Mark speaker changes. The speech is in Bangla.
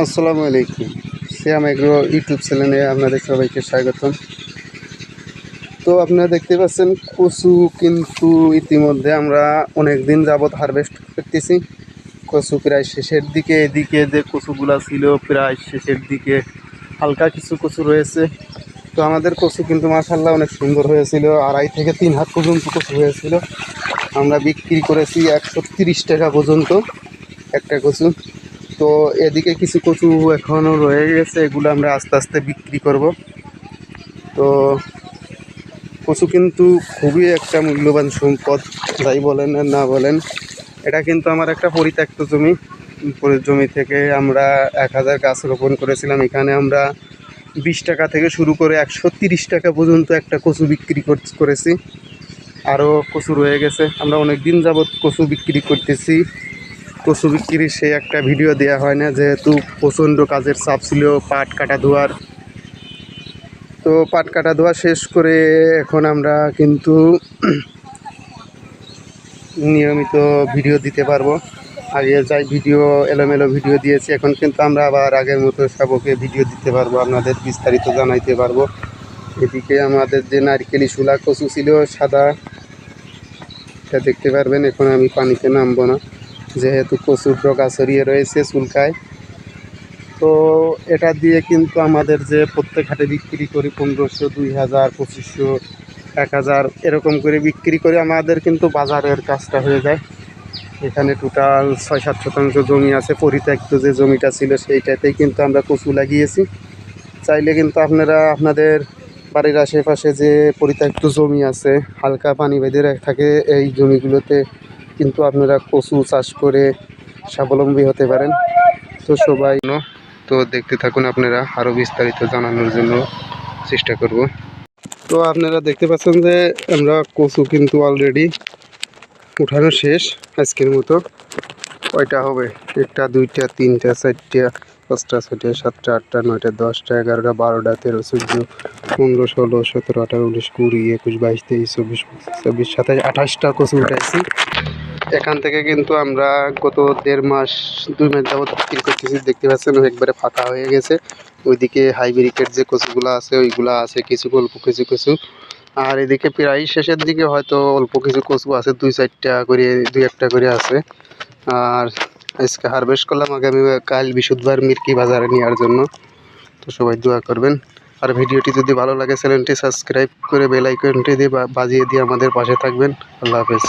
Speaker 1: আসসালামু আলাইকুম। শ্যাম এগ্রো ইউটিউব চ্যানেলে আপনাদের সবাইকে স্বাগতম। তো আপনারা দেখতে পাচ্ছেন, কচু কিন্তু ইতিমধ্যে আমরা অনেক দিন যাবৎ হারভেস্ট করতেছি। কচু প্রায় শেষের দিকে, এদিকে যে কচুগুলা ছিল, প্রায় শেষের দিকে হালকা কিছু কচু রয়েছে। তো আমাদের কচু কিন্তু মাসাল্লাহ অনেক সুন্দর হয়েছিল, আড়াই থেকে তিন হাত পর্যন্ত কচু হয়েছিল। আমরা বিক্রি করেছি একশো টাকা পর্যন্ত একটা কচু। তো এদিকে কিছু কচু এখনও রয়ে গেছে, এগুলো আমরা আস্তে আস্তে বিক্রি করব। তো কচু কিন্তু খুবই একটা মূল্যবান সম্পদ, যাই বলেন আর না বলেন। এটা কিন্তু আমার একটা পরিত্যক্ত জমি। জমি থেকে আমরা এক হাজার গাছ রোপণ করেছিলাম। এখানে আমরা বিশ টাকা থেকে শুরু করে একশো তিরিশ টাকা পর্যন্ত একটা কচু বিক্রি কর- করেছি। আরও কচু রয়ে গেছে। আমরা অনেক দিন যাবৎ কচু বিক্রি করতেছি। কচু বিক্রির সে একটা ভিডিও দেওয়া হয় না, যেহেতু প্রচণ্ড কাজের চাপ ছিল, পাট কাটা ধোয়ার। তো পাট কাটা ধোয়া শেষ করে এখন আমরা কিন্তু নিয়মিত ভিডিও দিতে পারব। আগে যাই ভিডিও এলোমেলো ভিডিও দিয়েছি, এখন কিন্তু আমরা আবার আগের মতো সবকে ভিডিও দিতে পারব, আপনাদের বিস্তারিত জানাইতে পারব। এদিকে আমাদের যে নারকেলি শুলা কচু ছিল, সাদা। এটা দেখতে পারবেন, এখন আমি পানিতে নামবো না। যেহেতু কচুর ডগা ছড়িয়ে রয়েছে চুলকায়। তো এটা দিয়ে কিন্তু আমাদের যে প্রত্যেক হাটে বিক্রি করি পনেরোশো দুই হাজার পঁচিশশো এক হাজার এরকম করে বিক্রি করে আমাদের কিন্তু বাজারের কাজটা হয়ে যায়। এখানে টোটাল ছয় সাত শতাংশ জমি আছে, পরিত্যক্ত যে জমিটা ছিল সেইটাতেই কিন্তু আমরা কচু লাগিয়েছি। চাইলে কিন্তু আপনারা আপনাদের বাড়ির আশেপাশে যে পরিত্যক্ত জমি আছে, হালকা পানি বেঁধে থাকে, এই জমিগুলোতে কিন্তু আপনারা কচু চাষ করে স্বাবলম্বী হতে পারেন। তো সবাই তো দেখতে থাকুন আপনারা আরও বিস্তারিত জানানোর জন্য চেষ্টা করব। তো আপনারা দেখতে পাচ্ছেন যে আমরা কচু কিন্তু অলরেডি উঠানো শেষ, আজকের মতো। কয়টা হবে? একটা, দুইটা, তিনটা, চারটা, পাঁচটা, ছয়টা, সাতটা, আটটা, নয়টা, দশটা, এগারোটা, বারোটা, তেরো, চোদ্দ, পনেরো, ষোলো, সতেরো, আঠারো, উনিশ, কুড়ি, একুশ, বাইশ, তেইশ, চব্বিশ চব্বিশ সাতাশ, আঠাশটা কচু উঠাইছি। এখান থেকে কিন্তু আমরা গত দেড় মাস, দুই মাস যাবত বিক্রি করতেছি। দেখতে পাচ্ছেন একবারে ফাঁকা হয়ে গেছে। ওইদিকে হাইব্রিকের যে কচুগুলো আছে, ওইগুলা আছে কিছু, অল্প কিছু কিছু। আর এদিকে প্রায় শেষের দিকে হয়তো অল্প কিছু কচু আছে, দুই চারটা করে, দুই একটা করে আছে। আর আজকে হারভেস্ট করলাম আগামী কাল বৃহস্পতিবার মির্কি বাজারে নেওয়ার জন্য। তো সবাই দোয়া করবেন। আর ভিডিওটি যদি ভালো লাগে চ্যানেলটি সাবস্ক্রাইব করে বেল আইকনটি দিয়ে বাজিয়ে দিয়ে আমাদের পাশে থাকবেন। আল্লাহ হাফেজ।